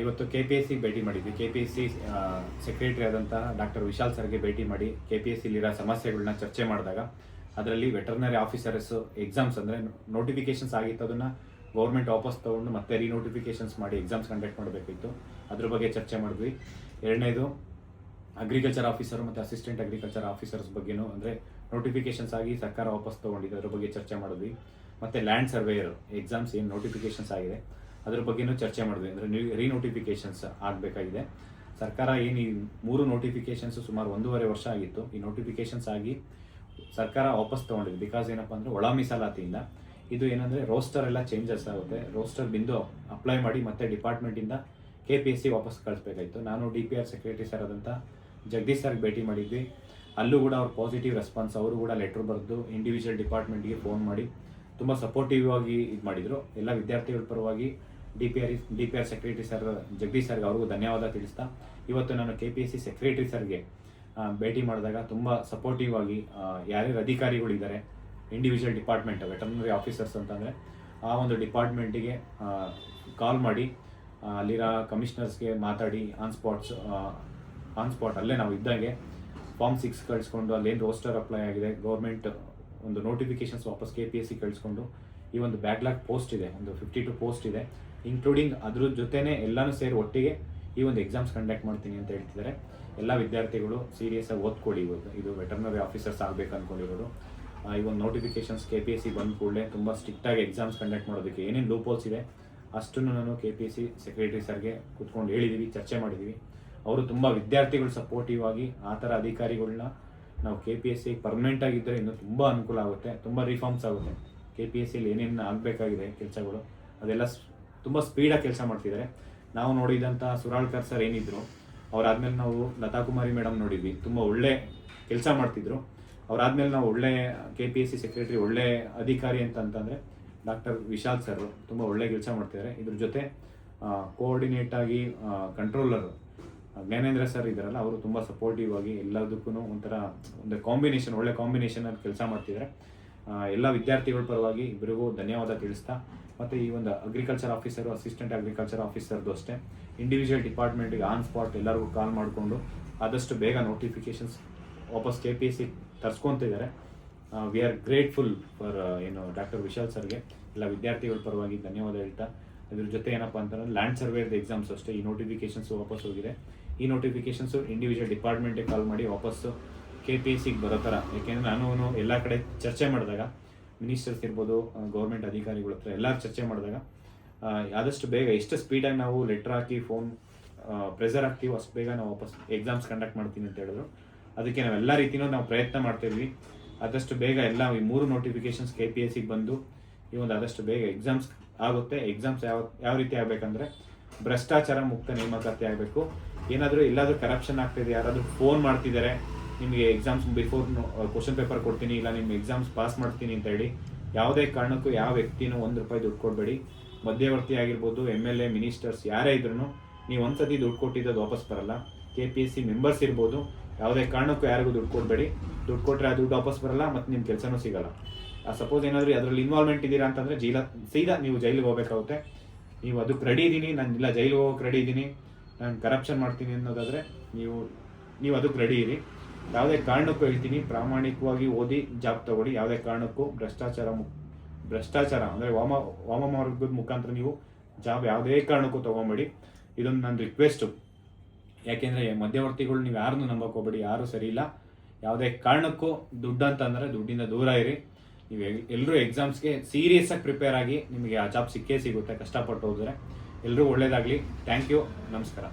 ಇವತ್ತು K P S C ಭೇಟಿ ಮಾಡಿದ್ವಿ. K P S C secretary ಆದಂತಹ ಡಾಕ್ಟರ್ ವಿಶಾಲ್ ಸರ್ಗೆ ಭೇಟಿ ಮಾಡಿ ಕೆ ಪಿ ಎಸ್ ಸಿಲಿರೋ ಸಮಸ್ಯೆಗಳನ್ನ ಚರ್ಚೆ ಮಾಡಿದಾಗ ಅದರಲ್ಲಿ ವೆಟರ್ನರಿ ಆಫೀಸರ್ಸ್ ಎಕ್ಸಾಮ್ಸ್ ಅಂದರೆ ನೋಟಿಫಿಕೇಶನ್ಸ್ ಆಗಿತ್ತು. ಅದನ್ನು ಗೌರ್ಮೆಂಟ್ ವಾಪಸ್ ತೊಗೊಂಡು ಮತ್ತೆ ರೀನೋಟಿಫಿಕೇಶನ್ಸ್ ಮಾಡಿ ಎಕ್ಸಾಮ್ಸ್ ಕಂಡಕ್ಟ್ ಮಾಡಬೇಕಿತ್ತು. ಅದ್ರ ಬಗ್ಗೆ ಚರ್ಚೆ ಮಾಡಿದ್ವಿ. ಎರಡನೇದು ಅಗ್ರಿಕಲ್ಚರ್ ಆಫೀಸರ್ ಮತ್ತು ಅಸಿಸ್ಟೆಂಟ್ ಅಗ್ರಿಕಲ್ಚರ್ ಆಫೀಸರ್ಸ್ ಬಗ್ಗೆನೂ ಅಂದರೆ ನೋಟಿಫಿಕೇಶನ್ಸ್ ಆಗಿ ಸರ್ಕಾರ ವಾಪಸ್ ತೊಗೊಂಡಿದೆ. ಅದ್ರ ಬಗ್ಗೆ ಚರ್ಚೆ ಮಾಡಿದ್ವಿ. ಮತ್ತು ಲ್ಯಾಂಡ್ ಸರ್ವೇಯರ್ ಎಕ್ಸಾಮ್ಸ್ ಏನು ನೋಟಿಫಿಕೇಶನ್ಸ್ ಆಗಿದೆ. ಅದ್ರ ಬಗ್ಗೆನೂ ಚರ್ಚೆ ಮಾಡಿದ್ವಿ. ಅಂದರೆ ರೀನೋಟಿಫಿಕೇಶನ್ಸ್ ಆಗಬೇಕಾಗಿದೆ. ಸರ್ಕಾರ ಏನು ಈ ಮೂರು ನೋಟಿಫಿಕೇಶನ್ಸ್ ಸುಮಾರು ಒಂದೂವರೆ ವರ್ಷ ಆಗಿತ್ತು. ಈ ನೋಟಿಫಿಕೇಶನ್ಸ್ ಆಗಿ ಸರ್ಕಾರ ವಾಪಸ್ ತೊಗೊಂಡಿದೆ. ಬಿಕಾಸ್ ಏನಪ್ಪ ಅಂದರೆ ಒಳ ಮೀಸಲಾತಿಯಿಂದ. ಇದು ಏನಂದರೆ ರೋಸ್ಟರ್ ಎಲ್ಲ ಚೇಂಜಸ್ ಆಗುತ್ತೆ. ರೋಸ್ಟರ್ ಬಿಂದು ಅಪ್ಲೈ ಮಾಡಿ ಮತ್ತೆ ಡಿಪಾರ್ಟ್ಮೆಂಟಿಂದ ಕೆ ಪಿ ಎಸ್ ಸಿ ವಾಪಸ್ ಕಳಿಸ್ಬೇಕಾಯಿತು. ನಾನು D P R secretary sir ಆದಂಥ ಜಗದೀಶ್ ಸರ್ಗೆ ಭೇಟಿ ಮಾಡಿದ್ವಿ. ಅಲ್ಲೂ ಕೂಡ ಅವ್ರ ಪಾಸಿಟಿವ್ ರೆಸ್ಪಾನ್ಸ್ ಅವರು ಕೂಡ ಲೆಟ್ರ್ ಬರೆದು ಇಂಡಿವಿಜುವಲ್ ಡಿಪಾರ್ಟ್ಮೆಂಟ್ಗೆ ಫೋನ್ ಮಾಡಿ ತುಂಬ ಸಪೋರ್ಟಿವ್ ಆಗಿ ಇದು ಮಾಡಿದರು. ಎಲ್ಲ ವಿದ್ಯಾರ್ಥಿಗಳ ಪರವಾಗಿ D P R D P R secretary sir Jagadish ಸರ್ಗೆ ಅವ್ರಿಗೂ ಧನ್ಯವಾದ ತಿಳಿಸ್ತಾ, ಇವತ್ತು ನಾನು K P S C secretary ಸರ್ಗೆ ಭೇಟಿ ಮಾಡಿದಾಗ ತುಂಬ ಸಪೋರ್ಟಿವ್ ಆಗಿ ಯಾರ್ಯಾರು ಅಧಿಕಾರಿಗಳಿದ್ದಾರೆ ಇಂಡಿವಿಜುವಲ್ ಡಿಪಾರ್ಟ್ಮೆಂಟ್ ವೆಟರ್ನರಿ ಆಫೀಸರ್ಸ್ ಅಂತಂದರೆ, ಆ ಒಂದು ಡಿಪಾರ್ಟ್ಮೆಂಟಿಗೆ ಕಾಲ್ ಮಾಡಿ ಅಲ್ಲಿರೋ ಕಮಿಷನರ್ಸ್ಗೆ ಮಾತಾಡಿ ಆನ್ ಸ್ಪಾಟ್ಸ್ ಆನ್ ಸ್ಪಾಟ್ ಅಲ್ಲೇ ನಾವು ಇದ್ದಂಗೆ ಫಾರ್ಮ್ ಸಿಕ್ಸ್ ಕಳಿಸ್ಕೊಂಡು ಅಲ್ಲೇನು ರೋಸ್ಟರ್ ಅಪ್ಲೈ ಆಗಿದೆ ಗೌರ್ಮೆಂಟ್ ಒಂದು ನೋಟಿಫಿಕೇಶನ್ಸ್ ವಾಪಸ್ ಕೆ ಪಿ ಎಸ್ ಸಿ ಕಳಿಸ್ಕೊಂಡು, ಈ ಒಂದು ಬ್ಯಾಕ್ಲಾಗ್ ಪೋಸ್ಟ್ ಇದೆ, ಒಂದು ಫಿಫ್ಟಿ ಟು ಪೋಸ್ಟ್ ಇದೆ. ಇನ್ಕ್ಲೂಡಿಂಗ್ ಅದ್ರ ಜೊತೆನೇ ಎಲ್ಲನೂ ಸೇರಿ ಒಟ್ಟಿಗೆ ಈ ಒಂದು ಎಕ್ಸಾಮ್ಸ್ ಕಂಡಕ್ಟ್ ಮಾಡ್ತೀನಿ ಅಂತ ಹೇಳ್ತಿದ್ದಾರೆ. ಎಲ್ಲ ವಿದ್ಯಾರ್ಥಿಗಳು ಸೀರಿಯಸ್ ಆಗಿ ಓದ್ಕೊಳ್ಳಿ ಇವತ್ತು ಇದು ವೆಟರ್ನರಿ ಆಫೀಸರ್ಸ್ ಆಗಬೇಕು ಅಂದ್ಕೊಂಡಿರೋರು ಈ ಒಂದು notifications K P S C ಬಂದ ಕೂಡಲೇ ತುಂಬ ಸ್ಟ್ರಿಕ್ಟಾಗಿ ಎಕ್ಸಾಮ್ಸ್ ಕಂಡಕ್ಟ್ ಮಾಡೋದಕ್ಕೆ ಏನೇನು ಲೂಪೋಲ್ಸ್ ಇದೆ, ಅಷ್ಟನ್ನು ನಾನು K P S C secretary ಸರ್ಗೆ ಕುತ್ಕೊಂಡು ಹೇಳಿದ್ದೀವಿ ಚರ್ಚೆ ಮಾಡಿದ್ದೀವಿ ಅವರು ತುಂಬ ವಿದ್ಯಾರ್ಥಿಗಳು ಸಪೋರ್ಟಿವ್ ಆಗಿ ಆ ಥರ ಅಧಿಕಾರಿಗಳನ್ನ ನಾವು K P S C permanent ಆಗಿದ್ದರೆ ಇನ್ನೂ ತುಂಬ ಅನುಕೂಲ ಆಗುತ್ತೆ, ತುಂಬ ರಿಫಾರ್ಮ್ಸ್ ಆಗುತ್ತೆ. ಕೆ ಪಿ ಎಸ್ ಸಿಲಿ ಏನೇನು ಆಗಬೇಕಾಗಿದೆ ಕೆಲಸಗಳು, ಅದೆಲ್ಲ ತುಂಬ ಸ್ಪೀಡಾಗಿ ಕೆಲಸ ಮಾಡ್ತಿದ್ದಾರೆ ನಾವು ನೋಡಿದಂಥ ಸುರಾಳ್ಕರ್ ಸರ್ ಏನಿದ್ರು, ಅವರಾದ್ಮೇಲೆ ನಾವು ಲತಾ ಕುಮಾರಿ ಮೇಡಮ್ ನೋಡಿದ್ವಿ. ತುಂಬ ಒಳ್ಳೆ ಕೆಲಸ ಮಾಡ್ತಿದ್ರು. ಅವರಾದ್ಮೇಲೆ ನಾವು ಒಳ್ಳೆ K P S C secretary ಒಳ್ಳೆ ಅಧಿಕಾರಿ ಅಂತ ಅಂತಂದರೆ ಡಾಕ್ಟರ್ ವಿಶಾಲ್ ಸರ್ ತುಂಬ ಒಳ್ಳೆ ಕೆಲಸ ಮಾಡ್ತಿದ್ದಾರೆ ಇದ್ರ ಜೊತೆ ಕೋಆರ್ಡಿನೇಟ್ ಆಗಿ ಕಂಟ್ರೋಲರ್ ಜ್ಞಾನೇಂದ್ರ ಸರ್ ಇದ್ದಾರಲ್ಲ, ಅವರು ತುಂಬ ಸಪೋರ್ಟಿವ್ ಆಗಿ ಎಲ್ಲದಕ್ಕೂ ಒಂಥರ ಒಂದು ಕಾಂಬಿನೇಷನ್ ಒಳ್ಳೆ ಕಾಂಬಿನೇಷನಲ್ಲಿ ಕೆಲಸ ಮಾಡ್ತಿದ್ದಾರೆ ಎಲ್ಲ ವಿದ್ಯಾರ್ಥಿಗಳ ಪರವಾಗಿ ಇಬ್ಬರಿಗೂ ಧನ್ಯವಾದ ತಿಳಿಸ್ತಾ ಮತ್ತು ಈ ಒಂದು ಅಗ್ರಿಕಲ್ಚರ್ ಆಫೀಸರು ಅಸಿಸ್ಟೆಂಟ್ ಅಗ್ರಿಕಲ್ಚರ್ ಆಫೀಸರ್ದು ಅಷ್ಟೇ. ಇಂಡಿವಿಜುವಲ್ ಡಿಪಾರ್ಟ್ಮೆಂಟಿಗೆ ಆನ್ ಸ್ಪಾಟ್ ಎಲ್ಲರಿಗೂ ಕಾಲ್ ಮಾಡಿಕೊಂಡು ಆದಷ್ಟು ಬೇಗ ನೋಟಿಫಿಕೇಶನ್ಸ್ ವಾಪಸ್ ಕೆ ಪಿ ಎಸ್ ಸಿ ತರಿಸ್ಕೊತಿದ್ದಾರೆ ವಿ ಆರ್ ಗ್ರೇಟ್ಫುಲ್ ಫಾರ್ ಏನು ಡಾಕ್ಟರ್ ವಿಶಾಲ್ ಸರ್ಗೆ ಎಲ್ಲ ವಿದ್ಯಾರ್ಥಿಗಳ ಪರವಾಗಿ ಧನ್ಯವಾದ ಹೇಳ್ತಾ, ಅದ್ರ ಜೊತೆ ಏನಪ್ಪ ಅಂತಂದ್ರೆ ಲ್ಯಾಂಡ್ ಸರ್ವೇದ ಎಕ್ಸಾಮ್ಸ್ ಅಷ್ಟೇ. ಈ ನೋಟಿಫಿಕೇಶನ್ಸ್ ವಾಪಸ್ ಹೋಗಿದೆ. ಈ ನೋಟಿಫಿಕೇಷನ್ಸು ಇಂಡಿವಿಜುವಲ್ ಡಿಪಾರ್ಟ್ಮೆಂಟಿಗೆ ಕಾಲ್ ಮಾಡಿ ವಾಪಸ್ಸು ಕೆ ಪಿ ಎಸ್ ಸಿಗೆ ಬರೋ ಥರ ಯಾಕೆಂದರೆ ನಾನು ಎಲ್ಲ ಕಡೆ ಚರ್ಚೆ ಮಾಡಿದಾಗ ಮಿನಿಸ್ಟರ್ಸ್ ಇರ್ಬೋದು ಗೌರ್ಮೆಂಟ್ ಅಧಿಕಾರಿಗಳ ಹತ್ರ ಎಲ್ಲರೂ ಚರ್ಚೆ ಮಾಡಿದಾಗ ಆದಷ್ಟು ಬೇಗ ಎಷ್ಟು ಸ್ಪೀಡಾಗಿ ನಾವು ಲೆಟ್ರ್ ಹಾಕಿ ಫೋನ್ ಪ್ರೆಸರ್ ಹಾಕ್ತೀವೋ, ಅಷ್ಟು ಬೇಗ ನಾವು ವಾಪಸ್ ಎಕ್ಸಾಮ್ಸ್ ಕಂಡಕ್ಟ್ ಮಾಡ್ತೀನಿ ಅಂತ ಹೇಳಿದ್ರು. ಅದಕ್ಕೆ ನಾವು ಎಲ್ಲ ರೀತಿಯೂ ನಾವು ಪ್ರಯತ್ನ ಮಾಡ್ತಿದ್ವಿ ಆದಷ್ಟು ಬೇಗ ಎಲ್ಲ ಈ ಮೂರು ನೋಟಿಫಿಕೇಶನ್ಸ್ ಕೆ ಪಿ ಎಸ್ ಸಿಗೆ ಬಂದು, ಈ ಒಂದು ಆದಷ್ಟು ಬೇಗ ಎಕ್ಸಾಮ್ಸ್ ಆಗುತ್ತೆ. ಎಕ್ಸಾಮ್ಸ್ ಯಾವ ಯಾವ ರೀತಿ ಆಗಬೇಕಂದ್ರೆ, ಭ್ರಷ್ಟಾಚಾರ ಮುಕ್ತ ನೇಮಕಾತಿ ಆಗಬೇಕು. ಏನಾದರೂ ಎಲ್ಲಾದರೂ ಕರಪ್ಷನ್ ಆಗ್ತಿದೆ ಯಾರಾದರೂ ಫೋನ್ ಮಾಡ್ತಿದ್ದಾರೆ ನಿಮಗೆ ಎಕ್ಸಾಮ್ಸ್ ಬಿಫೋರ್ ಕ್ವಶನ್ ಪೇಪರ್ ಕೊಡ್ತೀನಿ, ಇಲ್ಲ ನಿಮ್ಮ ಎಕ್ಸಾಮ್ಸ್ ಪಾಸ್ ಮಾಡ್ತೀನಿ ಅಂತ ಹೇಳಿ, ಯಾವುದೇ ಕಾರಣಕ್ಕೂ ಯಾವ ವ್ಯಕ್ತಿನೂ ಒಂದು ರೂಪಾಯಿ ದುಡ್ಡು ಕೊಡಬೇಡಿ. ಮಧ್ಯವರ್ತಿ ಆಗಿರ್ಬೋದು ಎಂ ಎಲ್ ಎ ಮಿನಿಸ್ಟರ್ಸ್ ಯಾರೇ ಇದ್ರೂ ನೀವು ಒಂದ್ಸತಿ ದುಡ್ಡು ಕೊಟ್ಟಿದ್ದು ವಾಪಸ್ ಬರಲ್ಲ. K P S C members ಇರ್ಬೋದು, ಯಾವುದೇ ಕಾರಣಕ್ಕೂ ಯಾರಿಗೂ ದುಡ್ಡು ಕೊಡಬೇಡಿ. ದುಡ್ಡು ಕೊಟ್ಟರೆ ಆ ದುಡ್ಡು ವಾಪಸ್ ಬರಲ್ಲ ಮತ್ತು ನಿಮ್ಮ ಕೆಲಸನೂ ಸಿಗಲ್ಲ. ಸಪೋಸ್ ಏನಾದರೂ ಅದರಲ್ಲಿ ಇನ್ವಾಲ್ವ್ಮೆಂಟ್ ಇದ್ದೀರಾ ಅಂತಂದರೆ ಜೈಲ, ಸೀದಾ ನೀವು ಜೈಲಿಗೆ ಹೋಗಬೇಕಾಗುತ್ತೆ. ನೀವು ಅದಕ್ಕೆ ರೆಡಿ ಇದ್ದೀನಿ, ನಾನು ಇಲ್ಲ ಜೈಲಿಗೆ ಹೋಗೋಕೆ ರೆಡಿ ಇದ್ದೀನಿ, ನಾನು ಕರಪ್ಷನ್ ಮಾಡ್ತೀನಿ ಅನ್ನೋದಾದರೆ ನೀವು ನೀವು ಅದಕ್ಕೆ ರೆಡಿ ಇರಿ. ಯಾವುದೇ ಕಾರಣಕ್ಕೂ ಹೇಳ್ತೀನಿ, ಪ್ರಾಮಾಣಿಕವಾಗಿ ಓದಿ ಜಾಬ್ ತಗೊಳ್ಳಿ. ಯಾವುದೇ ಕಾರಣಕ್ಕೂ ಭ್ರಷ್ಟಾಚಾರ ಭ್ರಷ್ಟಾಚಾರ ಅಂದರೆ ವಾಮ ವಾಮ ಮಾರ್ಗದ ಮುಖಾಂತರ ನೀವು ಜಾಬ್ ಯಾವುದೇ ಕಾರಣಕ್ಕೂ ತೊಗೊಂಬೇಡಿ. ಇದೊಂದು ನನ್ನ ರಿಕ್ವೆಸ್ಟು ಯಾಕೆಂದರೆ ಮಧ್ಯವರ್ತಿಗಳು ನೀವು ಯಾರನ್ನೂ ನಂಬಕ್ಕೆ ಹೋಗ್ಬೇಡಿ, ಯಾರೂ ಸರಿ ಇಲ್ಲ. ಯಾವುದೇ ಕಾರಣಕ್ಕೂ ದುಡ್ಡು ಅಂತಂದರೆ ದುಡ್ಡಿಂದ ದೂರ ಇರಿ. ನೀವು ಎಲ್ಲರೂ ಎಕ್ಸಾಮ್ಸ್ಗೆ ಸೀರಿಯಸ್ ಆಗಿ ಪ್ರಿಪೇರ್ ಆಗಿ ನಿಮಗೆ ಆ ಜಾಬ್ ಸಿಕ್ಕೇ ಸಿಗುತ್ತೆ, ಕಷ್ಟಪಟ್ಟು ಹೋದರೆ ಎಲ್ಲರೂ ಒಳ್ಳೆಯದಾಗಲಿ ಥ್ಯಾಂಕ್ ಯು ನಮಸ್ಕಾರ.